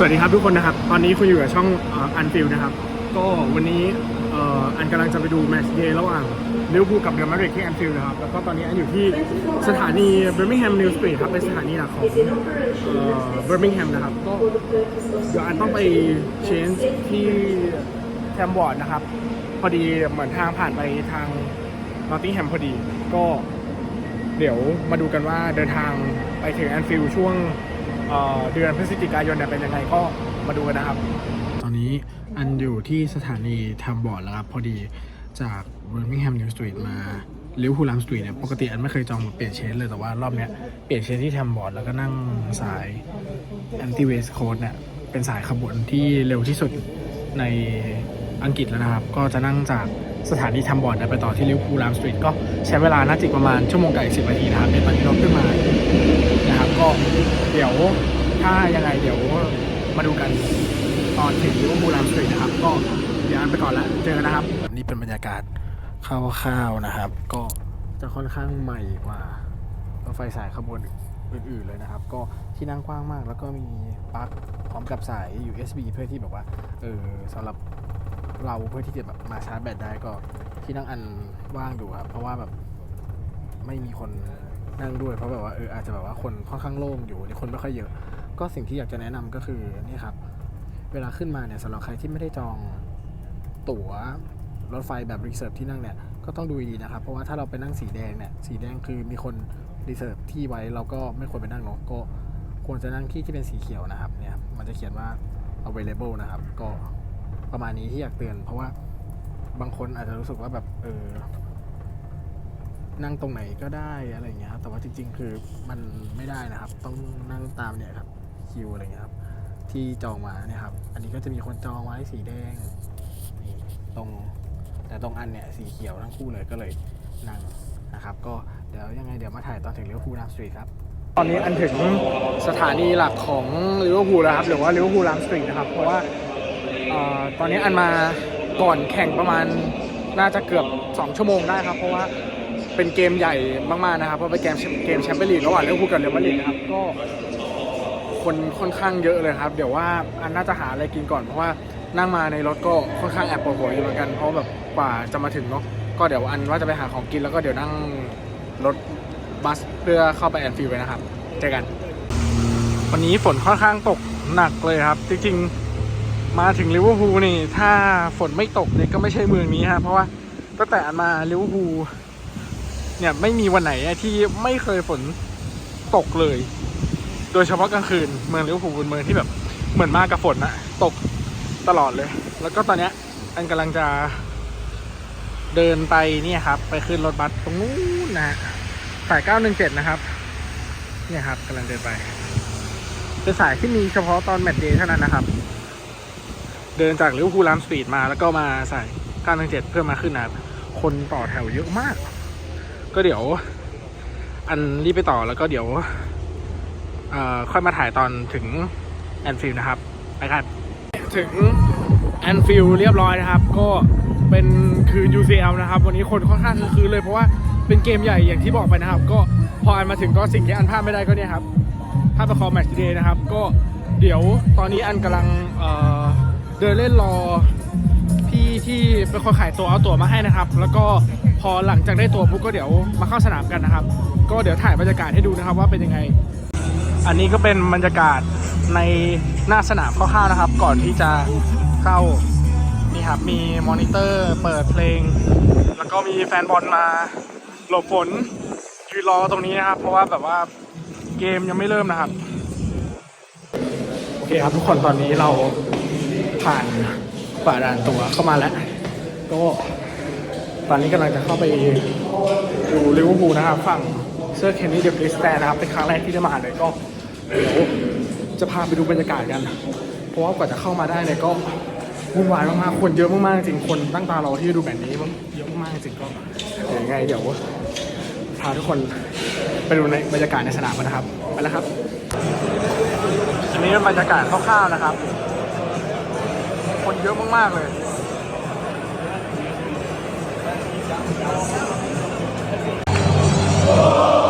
สวัสดีครับทุกคนนะครับ ตอนนี้คุณอยู่กับช่องอันฟิลนะครับ ก็วันนี้อันกำลังจะไปดูแมตช์เดย์ระหว่างลิเวอร์พูลกับเรอัลมาดริดที่แอนฟิลด์นะครับ แล้วก็ตอนนี้อันอยู่ที่สถานีเบอร์มิงแฮมนิวสตรีทครับ เป็นสถานีหลักของเบอร์มิงแฮมนะครับ ก็เดี๋ยวอันต้องไปเชนจ์ที่แคมบอร์ดนะครับ พอดีเหมือนทางผ่านไปทางนอตติงแฮมพอดี ก็เดี๋ยวมาดูกันว่าเดินทางไปถึงแอนฟิลด์ช่วง เดือนพฤศจิกายนเนี่ยเป็นยังไงก็มาดูกันนะครับ ตอนนี้อันอยู่ที่สถานีทำบอร์ดแล้วครับ พอดีจากเบอร์มิงแฮมนิวสตรีทมาลิวพูลัมสตรีทเนี่ยปกติอันไม่เคยจองเปลี่ยนเชนเลยแต่ว่ารอบเนี้ยเปลี่ยนเชนที่ทำบอร์ดแล้วก็นั่งสายแอนตี้เวสโคดเนี่ยเป็นสายขบวนที่เร็วที่สุดในอังกฤษแล้วนะครับ ก็จะนั่งจาก สถานีทำบอร์ดเนี่ยไปต่อที่ลิวพูลัมสตรีทก็ใช้เวลาน่าจะอีกประมาณชั่วโมงกับอีกสิบนาทีนะครับในตอนที่เราขึ้นมานะครับก็เดี๋ยวถ้ายังไงเดี๋ยวมาดูกันตอนถึงลิเวอร์พูลลัมสตรีทนะครับ ก็เดี๋ยวอันไปก่อนละเจอกันนะครับแบบนี้เป็นบรรยากาศคร่าวๆนะครับ ก็จะค่อนข้างใหม่กว่ารถไฟสายขบวนอื่นๆเลยนะครับ ก็ที่นั่งกว้างมากแล้วก็มีปลั๊กพร้อมกับสาย USB เพื่อที่แบบว่าเออสำหรับ เราเพื่อที่จะแบบมาชาร์จแบตได้ก็ที่นั่งอันว่างอยู่ครับเพราะว่าแบบไม่มีคนนั่งด้วย เพราะแบบว่าเอออาจจะแบบว่าคนค่อนข้างโล่งอยู่คนไม่ค่อยเยอะ ก็สิ่งที่อยากจะแนะนำก็คือนี่ครับ เวลาขึ้นมาเนี่ยสำหรับใครที่ไม่ได้จองตั๋วรถไฟแบบรีเซิร์ฟที่นั่งเนี่ยก็ต้องดูดีนะครับ เพราะว่าถ้าเราไปนั่งสีแดงเนี่ยสีแดงคือมีคนรีเซิร์ฟที่ไว้เราก็ไม่ควรไปนั่งเนาะก็ควรจะนั่งที่ที่เป็นสีเขียวนะครับเนี่ยมันจะเขียนว่า available นะครับ ก็ ประมาณนี้ที่อยากเตือน เพราะว่าบางคนอาจจะรู้สึกว่าแบบ เออ นั่งตรงไหนก็ได้อะไรเงี้ยครับแต่ว่าจริง ๆ คือมันไม่ได้นะครับ ต้องนั่งตามเนี่ยครับคิวอะไรเงี้ยครับ ที่จองมาเนี่ยครับ อันนี้ก็จะมีคนจองไว้สีแดงนี่ตรงแต่ตรงอันเนี่ยสีเขียวทั้งคู่เลยก็เลยนั่งนะครับ ก็เดี๋ยวยังไงเดี๋ยวมาถ่ายตอนถึงเลิเวอร์พูลลามสตรีทครับตอนนี้อันถึงสถานีหลักของลิเวอร์พูลแล้วครับหรือว่าลิเวอร์พูลลามสตรีทนะครับ เพราะว่า ตอนนี้อันมาก่อนแข่งประมาณน่าจะเกือบ 2 ชั่วโมงได้ครับ เพราะว่าเป็นเกมใหญ่มากๆนะครับเพราะเป็นเกมเกมแชมเปี้ยนลีกระหว่างลิเวอร์พูลกับเรอัลมาดริดนะครับก็คนค่อนข้างเยอะเลยครับ เดี๋ยวว่าอันน่าจะหาอะไรกินก่อนเพราะว่านั่งมาในรถก็ค่อนข้างแอบปวดหัวอยู่เหมือนกันเพราะแบบกว่าจะมาถึงเนาะก็เดี๋ยวอันว่าจะไปหาของกินแล้วก็เดี๋ยวนั่งรถบัสเพื่อเข้าไปแอนฟิลด์เลยนะครับเจอกัน วันนี้ฝนค่อนข้างตกหนักเลยครับ จริงๆ มาถึงลิเวอร์พูลนี่ ถ้าฝนไม่ตกเนี่ยก็ไม่ใช่เมืองนี้ฮะ เพราะว่าตั้งแต่อันมาลิเวอร์พูลเนี่ยไม่มีวันไหนที่ไม่เคยฝนตกเลย โดยเฉพาะกลางคืนเมืองลิเวอร์พูลเป็นเมืองที่แบบเหมือนมากกับฝนอะตกตลอดเลย แล้วก็ตอนเนี้ยอันกำลังจะเดินไปเนี่ยครับ ไปขึ้นรถบัสตรงนู้นนะฮะสาย 917 นะครับ เนี่ยครับกำลังเดินไป เป็นสายที่มีเฉพาะตอนแมตช์เดย์เท่านั้นนะครับ เดินจากลิเวอร์พูลลามสตรีทมาแล้วก็มาใสาย917เพื่อมาขึ้นนะครับคนต่อแถวเยอะมาก ก็เดี๋ยว อันรีบไปต่อแล้วก็เดี๋ยวค่อยมาถ่ายตอนถึงแอนฟิลนะครับ ไปครับถึงแอนฟิลเรียบร้อยนะครับ ก็เป็นคือ UCL นะครับ วันนี้คนค่อนข้างคือคืนเลยเพราะว่าเป็นเกมใหญ่อย่างที่บอกไปนะครับ ก็พออันมาถึงก็สิ่งที่อันพลาดไม่ได้ก็เนี่ยครับภาพประคองแมตช์เดย์นะครับ ก็เดี๋ยวตอนนี้อันกำลังเอ่อ เดินเล่นรอพี่ที่เป็นคนขายตัวเอาตั๋วมาให้นะครับ แล้วก็พอหลังจากได้ตั๋วปุ๊บก็เดี๋ยวมาเข้าสนามกันนะครับ ก็เดี๋ยวถ่ายบรรยากาศให้ดูนะครับว่าเป็นยังไง อันนี้ก็เป็นบรรยากาศในหน้าสนามคร่าวๆนะครับ ก่อนที่จะเข้านี่ครับมีมอนิเตอร์เปิดเพลง แล้วก็มีแฟนบอลมาหลบฝนยืนรอตรงนี้นะครับ เพราะว่าแบบว่าเกมยังไม่เริ่มนะครับ โอเคครับทุกคนตอนนี้เรา ผ่านฝ่าด่านตัวเข้ามาแล้ว ก็ตอนนี้กำลังจะเข้าไปดูลิเวอร์พูลนะครับฝั่งเสื้อเคนนี่เดอะคริสแตนนะครับ เป็นครั้งแรกที่ได้มาเลยก็เดี๋ยวจะพาไปดูบรรยากาศกัน เพราะว่ากว่าจะเข้ามาได้เนี่ยก็วุ่นวายมากๆ คนเยอะมากๆ จริง คนตั้งตารอที่จะดูแบบนี้เยอะมากๆจริงก็เดี๋ยวยังไงเดี๋ยวพาทุกคนไปดูในบรรยากาศในสนามกันนะครับ ไปแล้วครับ อันนี้เป็นบรรยากาศคร่าวๆนะครับ คนเยอะมากๆเลยโอ้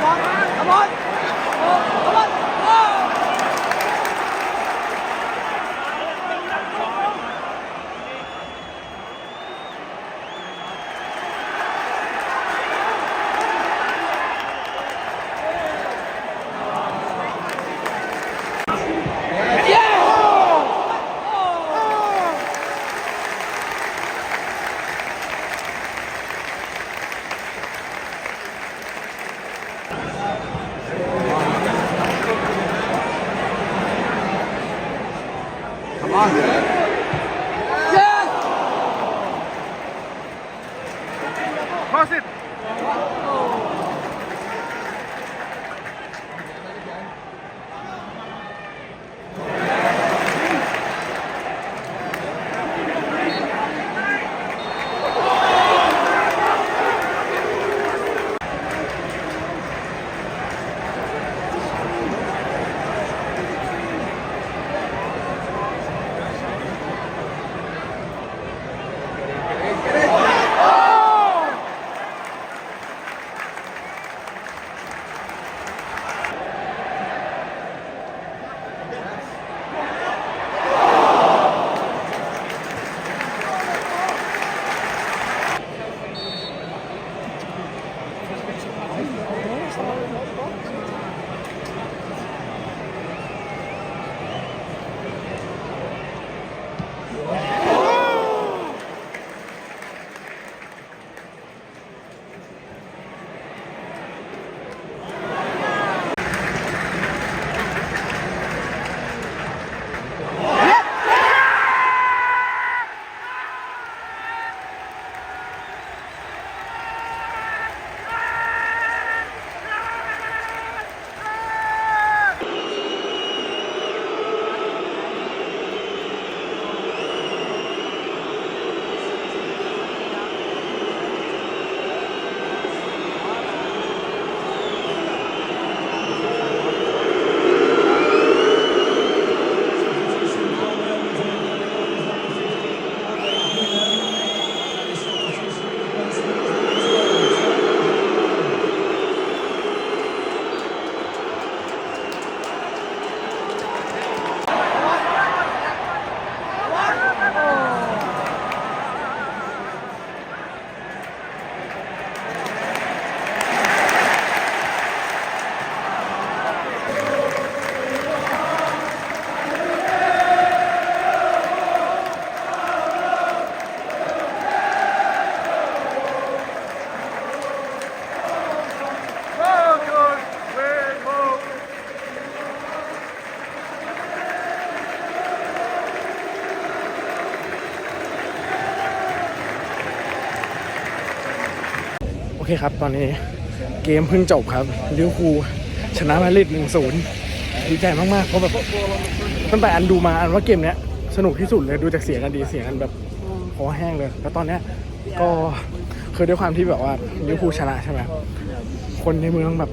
ข้อ คครับ ตอนนี้เกมเพิ่งจบครับลิเวอร์พูลชนะมาดริดหนึ่งศูนย์ดีใจมากๆ เพราะแบบตั้งแต่อันดูมาอันว่าเกมเนี้ยสนุกที่สุดเลยดูจากเสียงกันดีเสียงกันแบบคอแห้งเลย แล้วตอนเนี้ยก็คือด้วยความที่แบบว่าลิเวอร์พูลชนะใช่ไหมคนในเมืองแบบ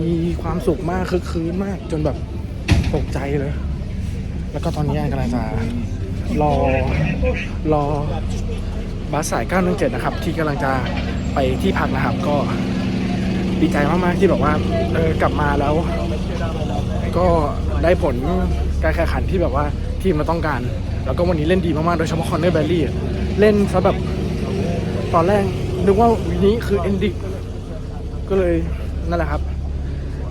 มีความสุขมากคึกคืนมาก จนแบบตกใจเลย แล้วก็ตอนนี้อันกำลังจะรอรอบัสสาย 917 นะครับ ที่กำลังจะ ไปที่พักนะครับ ก็ดีใจมากๆที่แบบว่าเออกลับมาแล้ว ก็ได้ผลการแข่งขันที่แบบว่าทีมเราต้องการ แล้วก็วันนี้เล่นดีมากๆ โดยเฉพาะคอนเนอร์แบลลี่เล่นซะแบบตอนแรกนึกว่าวีนี้คือเอนดิกก็เลยนั่นแหละครับ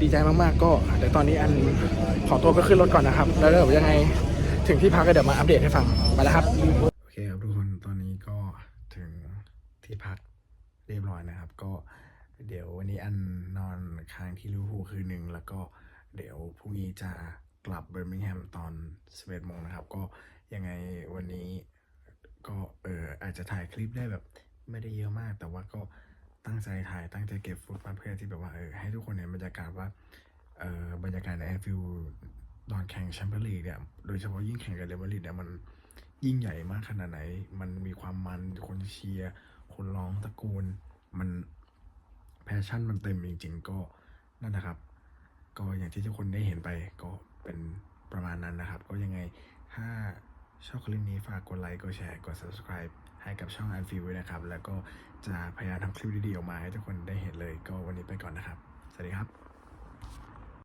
ดีใจมากๆ ก็เดี๋ยวตอนนี้อันขอตัวไปขึ้นรถก่อนนะครับ แล้วเดี๋ยวยังไงถึงที่พักก็เดี๋ยวมาอัปเดตให้ฟังไปแล้วครับ โอเคครับทุกคนตอนนี้ก็ถึงที่พักเรียบร้อย นะครับ ก็เดี๋ยววันนี้อันนอนค้างที่ลิเวอร์พูลคืนหนึ่งแล้วก็เดี๋ยวพรุ่งนี้จะกลับเบอร์มิงแฮมตอน11โมงนะครับ ก็ยังไงวันนี้ก็เอออาจจะถ่ายคลิปได้แบบไม่ได้เยอะมาก แต่ว่าก็ตั้งใจถ่ายตั้งใจเก็บฟุตมาเพื่อที่แบบว่าเออให้ทุกคนเห็นบรรยากาศว่าเออบรรยากาศในแอนฟิลตอนแข่งแชมเปี้ยนลีกเนี่ยโดยเฉพาะยิ่งแข่งกับเรอัลมาดริดเนี่ยมันยิ่งใหญ่มากขนาดไหน มันมีความมันคนเชียร์คนร้องตะโกน มันแพชชั่นมันเต็มจริง ๆ ก็นั่นนะครับ ก็อย่างที่ทุกคนได้เห็นไปก็เป็นประมาณนั้นนะครับ ก็ยังไงถ้าชอบคลิปนี้ฝากกดไลค์กดแชร์กด subscribe ให้กับช่อง a n f i e l ด้วยนะครับ แล้วก็จะพยายามทำคลิปดีๆออกมาให้ทุกคนได้เห็นเลย ก็วันนี้ไปก่อนนะครับ สวัสดีครับ